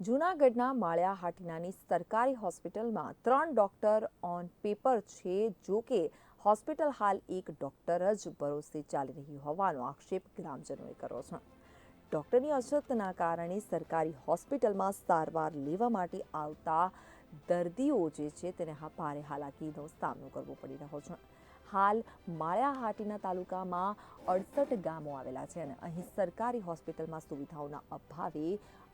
જૂનાગઢના માળિયા હાટીનાની સરકારી હોસ્પિટલમાં ત્રણ ડોક્ટર ઓન પેપર છે, જો કે હોસ્પિટલ હાલ એક ડોક્ટર જ ભરોસે ચાલી રહી હોવાનો આક્ષેપ ગ્રામજનોએ કર્યો છે. ડોક્ટરની અછતના કારણે સરકારી હોસ્પિટલમાં સારવાર લેવા માટે આવતા દર્દીઓ જે છે, તેને ભારે હાલાકીનો સામનો કરવો પડી રહ્યો છે. હાલ માળિયા હાટીના તાલુકામાં અડસઠ ગામો આવેલા છે અને અહીં સરકારી હોસ્પિટલમાં સુવિધાઓના અભાવે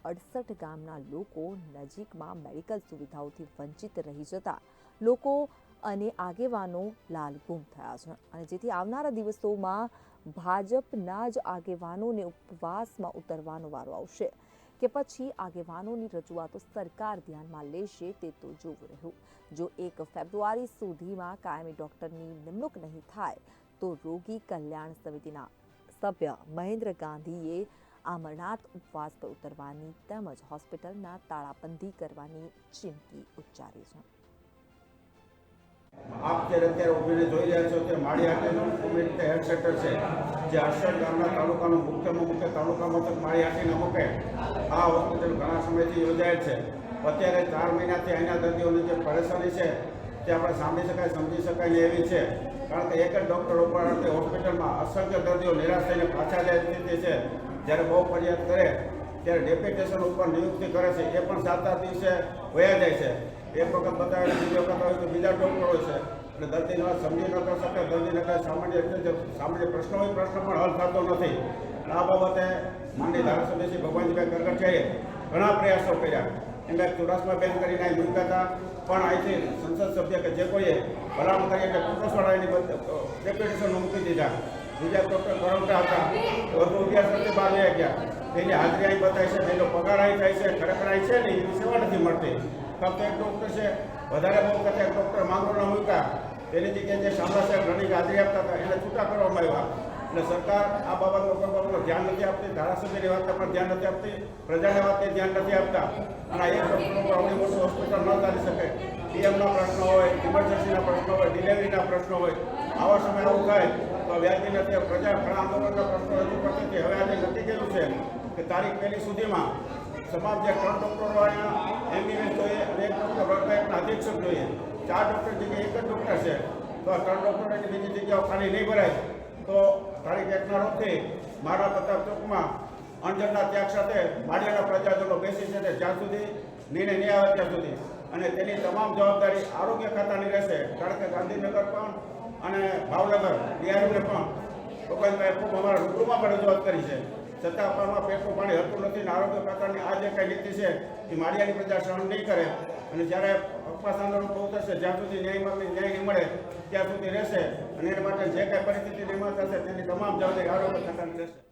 અડસઠ ગામના લોકો નજીકમાં મેડિકલ સુવિધાઓથી વંચિત રહી જતા લોકો અને આગેવાનો લાલગુમ થયા છે. અને જેથી આવનારા દિવસોમાં ભાજપના જ આગેવાનોને ઉપવાસમાં ઉતરવાનો વારો આવશે. કે પછી આગેવાનોની રજૂઆતો સરકાર ધ્યાનમાં લેશે તે તો જોવું રહ્યું. જો એક ફેબ્રુઆરી સુધીમાં કાયમી ડોક્ટરની નિમણૂક નહીં થાય, તો રોગી કલ્યાણ સમિતિના સભ્ય મહેન્દ્ર ગાંધીએ આમરણાથ ઉપવાસ પર ઉતરવાની તેમજ હોસ્પિટલના તાળાબંધી કરવાની ચીમકી ઉચ્ચારી છે. આપ જ્યારે અત્યારે ઉભીને જોઈ રહ્યા છો તે માળી હાટીનું કોમ્યુનિટી હેલ્થ સેન્ટર છે, જે હર્ષદ ગામના તાલુકાનો મુખ્યમાં મુખ્ય તાલુકા મથક માળી હાટીના મૂકે આ હોસ્પિટલ ઘણા સમયથી યોજાયેલ છે. અત્યારે ચાર મહિનાથી અહીંના દર્દીઓની જે પરેશાની છે તે આપણે સાંભળી શકાય, સમજી શકાય ને એવી છે. કારણ કે એક જ ડૉક્ટર ઉપર હોસ્પિટલમાં અસંખ્ય દર્દીઓ નિરાશ થઈને પાછા જાય સ્થિતિ છે. જ્યારે બહુ ફરિયાદ કરે, ત્યારે ડેપ્યુટેશન ઉપર નિયુક્તિ કરે છે, એ પણ સાત દિવસે વયા જાય છે. એક વખત બતાવે, બીજી વખત હોય તો બીજા ડૉક્ટર હોય છે. એટલે દર્દીને વાત સમજી ન કરી શકે દર્દીને કાંઈ સામાન્ય સામાન્ય પ્રશ્ન હોય, પ્રશ્ન પણ હલ થતો નથી. એટલે આ બાબતે માનની ધારાસભ્ય શ્રી ભગવાનજીભાઈ કરકટિયાએ ઘણા પ્રયાસો કર્યા. એમને ચુડાસમા બેન કરીને મૂક્યા હતા. પણ અહીંથી સંસદ સભ્ય કે જે કોઈએ ભલામણ કરી એટલે કુટુંબવાળાની ડેપ્યુટેશન મૂકી દીધા. બીજા ડૉક્ટર કરોટા હતા. વધુ અગિયાર બહાર લઈ ગયા એની હાજરી અહીં બતાવી છે. એનો પગાર અહીં થાય છે, ખરેખર અહીં છે ને એ સેવા નથી મળતી. ફક્ત એક ડૉક્ટર છે. વધારે બહુ કરતા એક ડૉક્ટર ન મૂક્યા. તેની જગ્યાએ જે શામળા સાહેબ ઘણી હાજરી આપતા હતા, એને છૂટા કરવામાં આવ્યા. એટલે સરકાર આ બાબતનો લોકો બાબતનું ધ્યાન નથી આપતી, ધારાસભ્યની વાતને પણ ધ્યાન નથી આપતી, પ્રજાની વાતને ધ્યાન નથી આપતા. અને એક ડૉક્ટર ઉપર આવડી મોટું હોસ્પિટલ ન ચાલી શકે. પીએમના પ્રશ્નો હોય ઇમરજન્સીના પ્રશ્નો હોય ડિલિવરીના પ્રશ્નો હોય. આવા સમય આવું થાય, તો વ્યાજની નથી પ્રજા ઘણા આંદોલનના પ્રશ્નો રજૂ કરતી હતી હવે આજે નક્કી કર્યું છે કે તારીખ પહેલી સુધીમાં તમામ જે ત્રણ ડૉક્ટરો અહીંયા એમબીબીએસ જોઈએ અને એક ડૉક્ટર વર્ગના અધિક્ષક જોઈએ. ચાર ડૉક્ટર જગ્યાએ એક જ ડૉક્ટર છે. તો આ ત્રણ ડૉક્ટરોની બીજી જગ્યાઓ ખાલી નહીં ભરાય. તો તારીખ એકના રોજથી મારા પ્રતાપ ચોકમાં અંજરના ત્યાગ સાથે માળિયાના પ્રજાજનો બેસી છે જ્યાં સુધી નિર્ણય નહીં આવે ત્યાં સુધી. અને તેની તમામ જવાબદારી આરોગ્ય ખાતાની રહેશે. કારણ કે ગાંધીનગર પણ અને ભાવનગર, બિહારીને પણ ભગવાનભાઈ ખૂબ અમારા રૂબરૂમાં પણ રજૂઆત કરી છે. છતાં પણ આમાં પેટનું પાણી હતું નથી અને આરોગ્ય પ્રકારની આ જે કંઈ નીતિ છે એ માળિયાની પ્રજા સહન નહીં કરે. અને જ્યારે અપવાસ આંદોલન બહુ થશે, જ્યાં સુધી ન્યાય માગણી ન્યાય નહીં મળે, ત્યાં સુધી રહેશે. અને એના માટે જે કાંઈ પરિસ્થિતિ નિર્માણ થશે, તેની તમામ જવાબદારી આરોગ્ય ખાતાની રહેશે.